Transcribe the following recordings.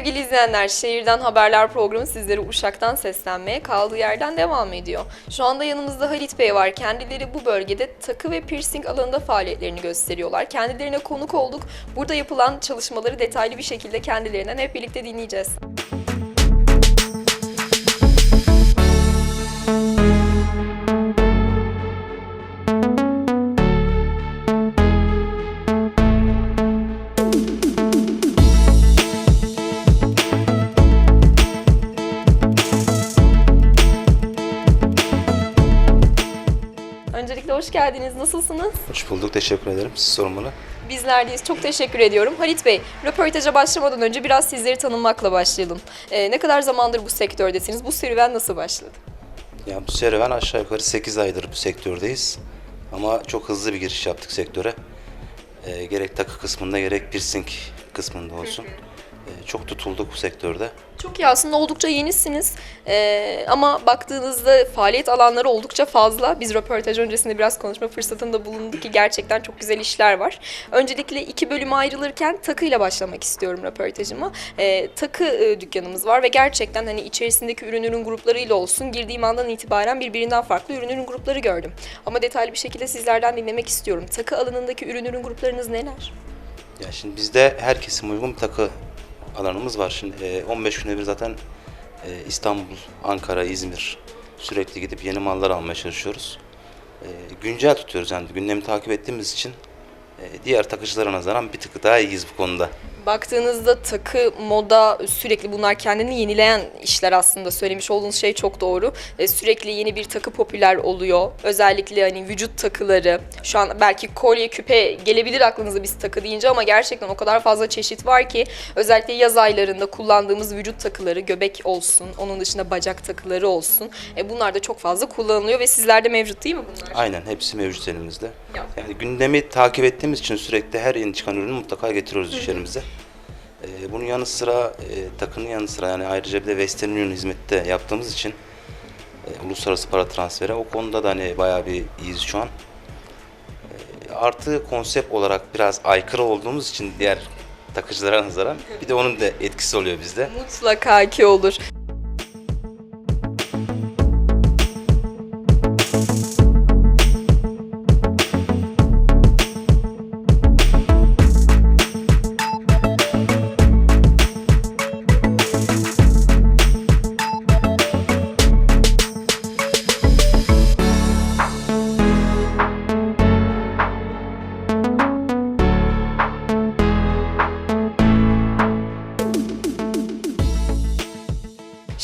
Sevgili izleyenler, Şehirden Haberler programı sizlere Uşak'tan seslenmeye kaldığı yerden devam ediyor. Şu anda yanımızda Halit Bey var. Kendileri bu bölgede takı ve piercing alanında faaliyetlerini gösteriyorlar. Kendilerine konuk olduk. Burada yapılan çalışmaları detaylı bir şekilde kendilerinden hep birlikte dinleyeceğiz. Hoş geldiniz. Nasılsınız? Hoş bulduk, teşekkür ederim. Siz sormalı. Bizlerdeyiz. Çok teşekkür ediyorum. Halit Bey, röportaja başlamadan önce biraz sizleri tanımakla başlayalım. Ee, ne kadar zamandır bu sektördesiniz? Bu serüven nasıl başladı? Ya bu serüven aşağı yukarı 8 aydır bu sektördeyiz. Ama çok hızlı bir giriş yaptık sektöre. Ee, gerek takı kısmında gerek piercing kısmında olsun. Ee, çok tutulduk bu sektörde. Çok iyi aslında oldukça yenisiniz Ee, ama baktığınızda faaliyet alanları oldukça fazla. Biz röportaj öncesinde biraz konuşma fırsatında bulunduk ki gerçekten çok güzel işler var. Öncelikle iki bölüme ayrılırken takıyla başlamak istiyorum röportajıma. Ee, takı e, dükkanımız var ve gerçekten hani içerisindeki ürün ürün gruplarıyla olsun girdiğim andan itibaren birbirinden farklı ürün ürün grupları gördüm. Ama detaylı bir şekilde sizlerden dinlemek istiyorum. Takı alanındaki ürün ürün gruplarınız neler? Ya şimdi bizde her kesim uygun bir takı alanımız var. Şimdi e, 15 güne bir zaten e, İstanbul, Ankara, İzmir sürekli gidip yeni mallar almaya çalışıyoruz. E, güncel tutuyoruz yani gündemi takip ettiğimiz için e, diğer takıcılara nazaran bir tık daha iyiyiz bu konuda. Baktığınızda takı, moda sürekli bunlar kendini yenileyen işler aslında. Söylemiş olduğunuz şey çok doğru. E, sürekli yeni bir takı popüler oluyor. Özellikle hani vücut takıları. Şu an belki kolye, küpe gelebilir aklınıza biz takı deyince ama gerçekten o kadar fazla çeşit var ki özellikle yaz aylarında kullandığımız vücut takıları, göbek olsun, onun dışında bacak takıları olsun. E, bunlar da çok fazla kullanılıyor ve sizlerde mevcut değil mi bunlar? Aynen hepsi mevcut elimizde. Ya. Yani gündemi takip ettiğimiz için sürekli her yeni çıkan ürünü mutlaka getiriyoruz iş yerimize. Ee, bunun yanı sıra e, takının yanı sıra yani ayrıca bir de Western Union hizmette yaptığımız için e, uluslararası para transferi o konuda da hani bayağı bir iyiyiz şu an. E, artı konsept olarak biraz aykırı olduğumuz için diğer takıcılara nazaran bir de onun da etkisi oluyor bizde. Mutlaka ki olur.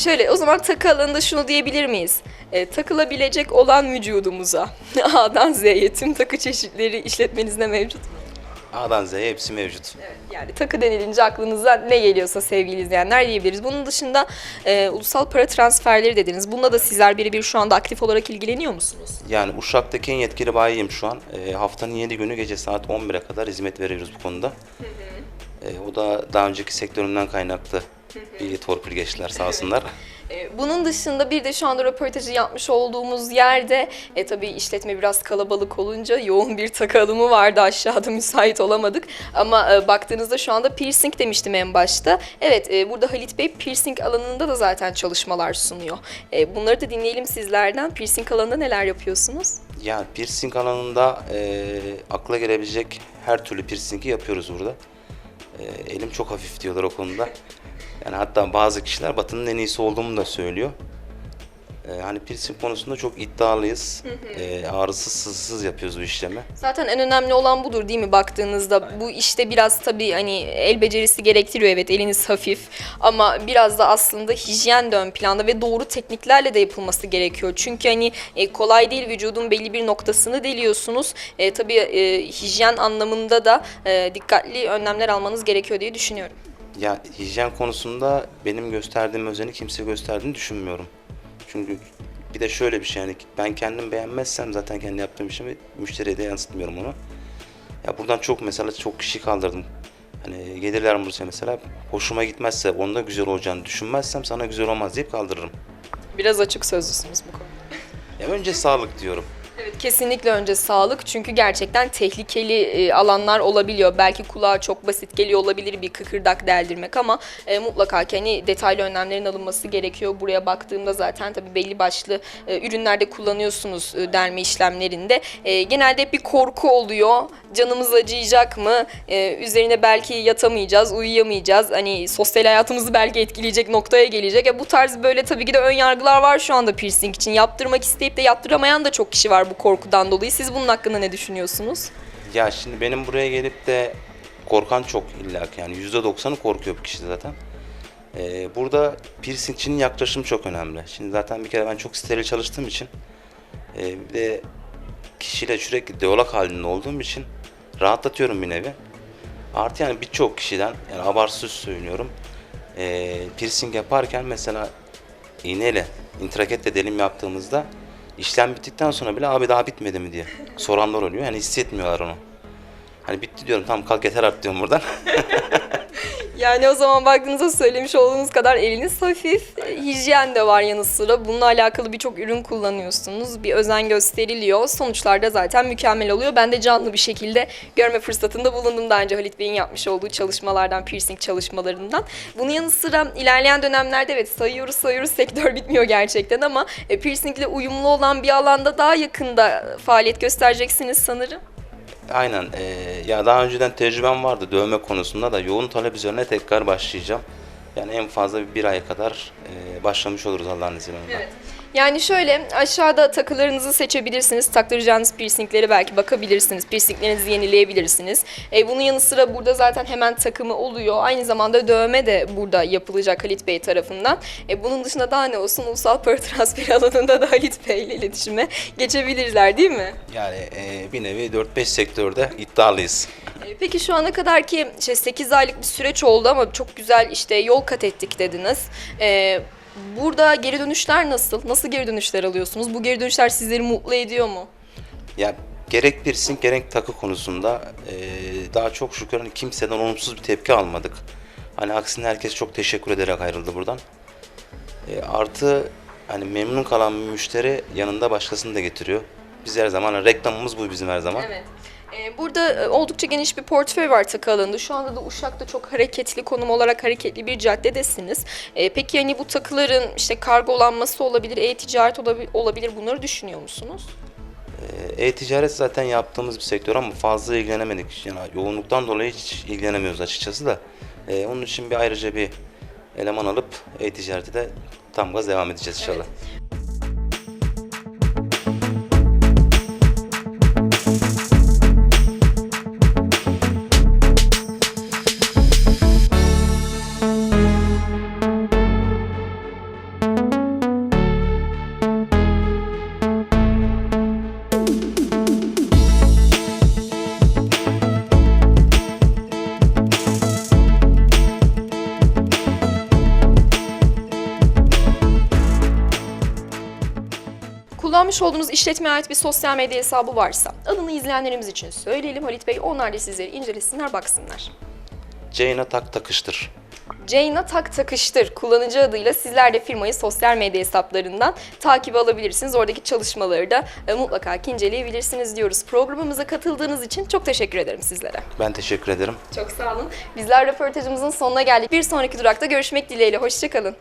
Şöyle o zaman takı alanında şunu diyebilir miyiz? E, takılabilecek olan vücudumuza A'dan Z'ye tüm takı çeşitleri işletmenizde mevcut mu? A'dan Z'ye hepsi mevcut. Evet, yani takı denilince aklınıza ne geliyorsa sevgili izleyenler diyebiliriz. Bunun dışında e, ulusal para transferleri dediniz. Bunda da sizler birebir şu anda aktif olarak ilgileniyor musunuz? Yani Uşak'taki en yetkili bayiyim şu an. E, haftanın 7 günü gece saat 11'e kadar hizmet veriyoruz bu konuda. E, o da daha önceki sektörümden kaynaklı bir torpil geçtiler sağ olsunlar. E, Bunun dışında bir de şu anda röportajı yapmış olduğumuz yerde e, tabii işletme biraz kalabalık olunca yoğun bir takı alımı vardı aşağıda müsait olamadık. Ama e, baktığınızda şu anda piercing demiştim en başta. Evet e, burada Halit Bey piercing alanında da zaten çalışmalar sunuyor. E, bunları da dinleyelim sizlerden. Piercing alanında neler yapıyorsunuz? Yani piercing alanında e, akla gelebilecek her türlü piercingi yapıyoruz burada. E, elim çok hafif diyorlar o konuda. Yani hatta bazı kişiler Batı'nın en iyisi olduğumu da söylüyor. E, hani piercing konusunda çok iddialıyız. E, ağrısız sızsız yapıyoruz bu işlemi. Zaten en önemli olan budur değil mi baktığınızda? Bu işte biraz tabii hani el becerisi gerektiriyor evet eliniz hafif ama biraz da aslında hijyen de ön planda ve doğru tekniklerle de yapılması gerekiyor. Çünkü hani e, kolay değil vücudun belli bir noktasını deliyorsunuz. E, tabii e, hijyen anlamında da e, dikkatli önlemler almanız gerekiyor diye düşünüyorum. Ya hijyen konusunda benim gösterdiğim özeni kimse gösterdiğini düşünmüyorum. Çünkü bir de şöyle bir şey yani ben kendim beğenmezsem zaten kendi yaptığım işimi müşteriye de yansıtmıyorum onu. Ya buradan çok mesela çok kişi kaldırdım. Hani gelirler Bursa'ya mesela hoşuma gitmezse onda güzel olacağını düşünmezsem sana güzel olmaz deyip kaldırırım. Biraz açık sözlüsünüz bu konuda. Ya önce sağlık diyorum. Kesinlikle önce sağlık çünkü gerçekten tehlikeli e, alanlar olabiliyor. Belki kulağa çok basit geliyor olabilir bir kıkırdak deldirmek ama e, mutlaka ki hani detaylı önlemlerin alınması gerekiyor. Buraya baktığımda zaten tabii belli başlı e, ürünlerde kullanıyorsunuz e, delme işlemlerinde. E, genelde hep bir korku oluyor. Canımız acıyacak mı? E, üzerine belki yatamayacağız, uyuyamayacağız. Hani sosyal hayatımızı belki etkileyecek noktaya gelecek. E, bu tarz böyle tabii ki de ön yargılar var şu anda piercing için. Yaptırmak isteyip de yaptıramayan da çok kişi var bu korkudan dolayı. Siz bunun hakkında ne düşünüyorsunuz? Ya şimdi benim buraya gelip de korkan çok illaki yani %90'ı korkuyor bu kişi zaten. Ee, burada piercingçinin yaklaşımı çok önemli. Şimdi zaten bir kere ben çok steril çalıştığım için e, bir de kişiyle sürekli diyalog halinde olduğum için rahatlatıyorum bir nevi. Artı yani birçok kişiden yani abartsız söylüyorum. E, piercing yaparken mesela iğneyle intraketle delim yaptığımızda işlem bittikten sonra bile abi daha bitmedi mi diye soranlar oluyor. Yani hissetmiyorlar onu. Hani bitti diyorum tamam kalk yeter artık diyorum buradan. Yani o zaman baktığınızda söylemiş olduğunuz kadar eliniz hafif. E, Hijyen de var yanı sıra. Bununla alakalı birçok ürün kullanıyorsunuz. Bir özen gösteriliyor. Sonuçlar da zaten mükemmel oluyor. Ben de canlı bir şekilde görme fırsatında bulundum daha önce Halit Bey'in yapmış olduğu çalışmalardan, piercing çalışmalarından. Bunun yanı sıra ilerleyen dönemlerde evet sayıyoruz sayıyoruz sektör bitmiyor gerçekten ama e, piercingle uyumlu olan bir alanda daha yakında faaliyet göstereceksiniz sanırım. Aynen. eee, ya daha önceden tecrübem vardı dövme konusunda da yoğun talep üzerine tekrar başlayacağım. Yani en fazla bir, bir aya kadar eee, başlamış oluruz Allah'ın izniyle. Evet. Yani şöyle aşağıda takılarınızı seçebilirsiniz. Taktıracağınız piercinglere belki bakabilirsiniz. Piercinglerinizi yenileyebilirsiniz. E, bunun yanı sıra burada zaten hemen takımı oluyor. Aynı zamanda dövme de burada yapılacak Halit Bey tarafından. E, bunun dışında daha ne olsun ulusal para transferi alanında da Halit Bey ile iletişime geçebilirler değil mi? Yani eee, bir nevi 4-5 sektörde iddialıyız. E, Peki şu ana kadar ki işte 8 aylık bir süreç oldu ama çok güzel işte yol kat ettik dediniz. E, burada geri dönüşler nasıl? Nasıl geri dönüşler alıyorsunuz? Bu geri dönüşler sizleri mutlu ediyor mu? Ya gerek piercing gerek takı konusunda eee, daha çok şükür hani kimseden olumsuz bir tepki almadık. Hani aksine herkes çok teşekkür ederek ayrıldı buradan. E, artı hani memnun kalan bir müşteri yanında başkasını da getiriyor. Biz her zaman hani reklamımız bu bizim her zaman. Evet. Ee, Burada e, oldukça geniş bir portföy var takı alanında. Şu anda da Uşak'ta çok hareketli konum olarak hareketli bir caddedesiniz. Ee, Peki hani bu takıların işte kargolanması olabilir, e-ticaret olabi- olabilir bunları düşünüyor musunuz? Ee, E-ticaret zaten yaptığımız bir sektör ama fazla ilgilenemedik. Yani yoğunluktan dolayı hiç ilgilenemiyoruz açıkçası da. Onun için bir ayrıca bir eleman alıp e-ticareti de tam gaz devam edeceğiz inşallah. Kullanmış olduğunuz işletmeye ait bir sosyal medya hesabı varsa adını izleyenlerimiz için söyleyelim Halit Bey. Onlar da sizleri incelesinler, baksınlar. Ceyna tak takıştır. Ceyna Tak Takıştır kullanıcı adıyla sizler de firmayı sosyal medya hesaplarından takip alabilirsiniz. Oradaki çalışmaları da e, mutlaka inceleyebilirsiniz diyoruz. Programımıza katıldığınız için çok teşekkür ederim sizlere. Ben teşekkür ederim. Çok sağ olun. Bizler röportajımızın sonuna geldik. Bir sonraki durakta görüşmek dileğiyle. Hoşçakalın.